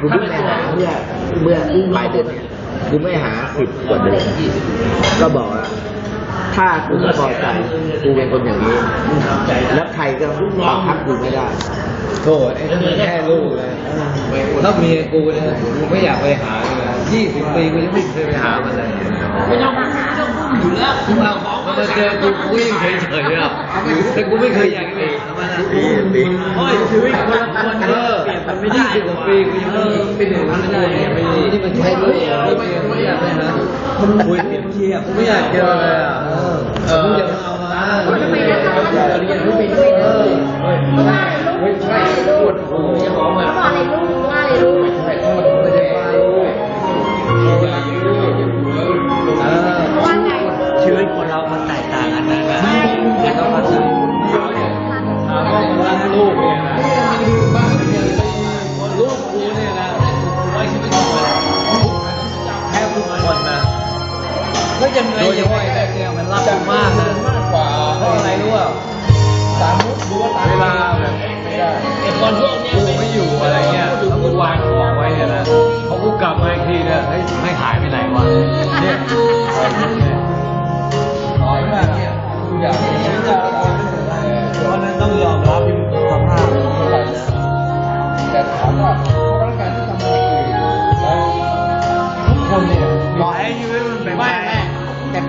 กูเพิ่งไปหาเมื่อเมื่อปลายเดือนเนี่ยกูไม่หาสิบกว่าเดือนก็บอกว่าถ้ากูไม่พอใจกูเป็นคนอย่างนี้ แล้วใครก็บังคับกูไม่ได้โทษไอ้นี่แค่ลูกเลยถ้าเมียกูเนี่ยกูไม่อยากไปหาเลยยี่สิบปีกูยังไม่เคยไปหามันเลยไม่ต้องมาหาอยู่แล้วกูเอาของมันมาเจอกูกูยังเฉยๆอะแต่กูไม่เคยอยากไปหามันนะโอ้ยชีวิตคนละคนเออเปลี่ยน มันไม่ยี่ได้สิบกว่าปีกูยังไม่เป็นอย่างนั้นไม่ได้ไปนี่มันใช่ลูกเหรอไม่อยากไปหามันคุยเทียบไม่อยากเจอเลยอะเออมึงอย่ามาเอามา ยังไงโดยเฉพาะไอ้แรกเนี่ยมันรักกูมากนะเพราะอะไรรู้ป่ะสามมุกดูว่าเวลา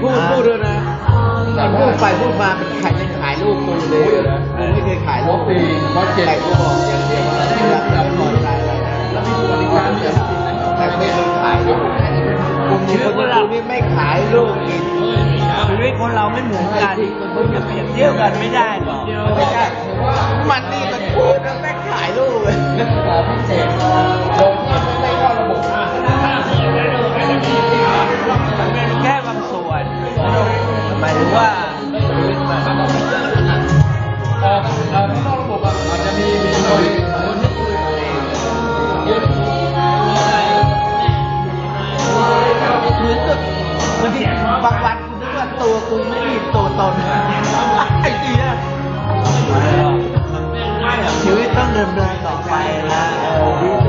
พูดพูดด้วยนะแต่พูดไปพูดมาเป็นใครยังขายลูกกูเลยกูไม่เคยขายลูกกูแต่กูบอกอย่างเดียวว่ารักแล้วพอใจอะไรนะแล้วมีบริการเสริมแต่ไม่เคยขายลูกกูมีคนกูนี่ไม่ขายลูกกินชีวิตคนเราไม่เหมือนกันคุณจะเปรียบเทียบกันไม่ได้หรอกไม่ใช่มันนี่มันพูดแล้วแม่งขายลูกเลย ตัวตนไอ้เจี๊ยชีวิตต้องเดินเดินต่อไปนะ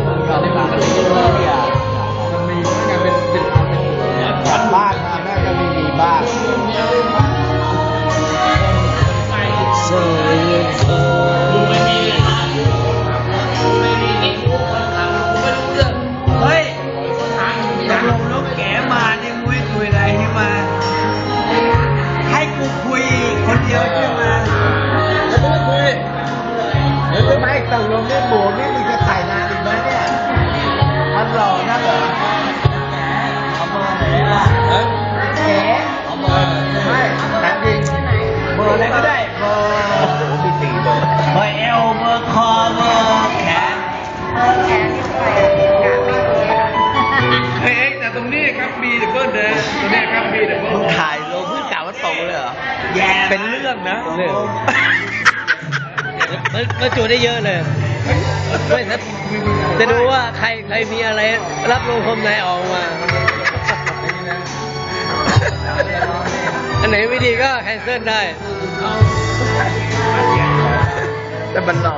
เหรอเบอร์ไหนล่ะเอ๋เอาเบอร์ไม่แต่จริงเบอร์อะไรก็ได้ เบอร์โอ้โหมีสี่เบอร์เบอร์เอวเบอร์คอเบอร์แขนเออแขนนี่ไปกะไม่เลยค่ะเฮ้ยแต่ตรงนี้ครับมีดับเบิลนะตรงนี้ครับมีดับเบิลถ่ายลงเพื่อกะว่าตกเลยเหรอเป็นเรื่องนะเรื่องมันมันจูได้เยอะเลย ไม่ครับจะดูว่าใครใครมีอะไร รับลงคมในออกมา อันไหนไม่ดีก็แคนเซิลได้ แต่มันหล่อ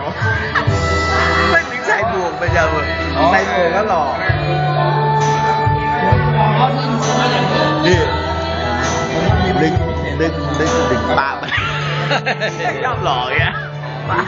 ไม่มีใส่บวกไปเจอใส่บวกก็หล่อนี่ดึงดึงดึงดึงปากไปชอบหล่อไงปาก